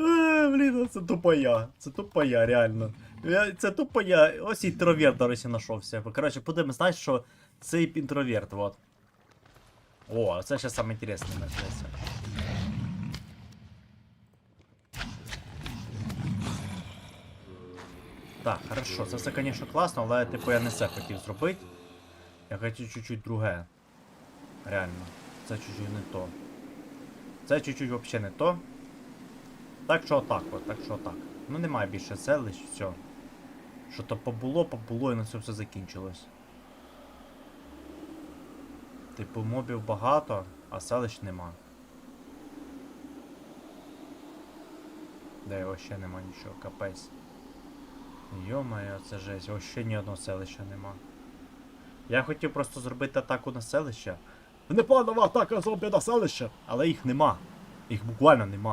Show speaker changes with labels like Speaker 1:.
Speaker 1: Е, Блін, це тупо я. Це тупо я, реально. Це тупо я. Ось інтроверт, до речі, знайшовся. Коротше, подивимось, знаєш, що це інтроверт, вот. О, це ще саме інтересне знайшлося. Так, хорошо, це все, звісно, класно, але типу я не це хотів зробити. Я хотів чуть-чуть друге. Реально. Це чуть-чуть не то. Це чуть-чуть взагалі не то. Так що отак от, так що отак. Ну немає більше селищ, все. Що то побуло, побуло і на цьому все закінчилось. Типу мобів багато, а селищ нема. Де його ще нема нічого, капець. Йо-моє, це жесть, ось ще ні одного селища нема. Я хотів просто зробити атаку на селище. Непланова атака зомбі на селище, але їх нема. Їх буквально нема.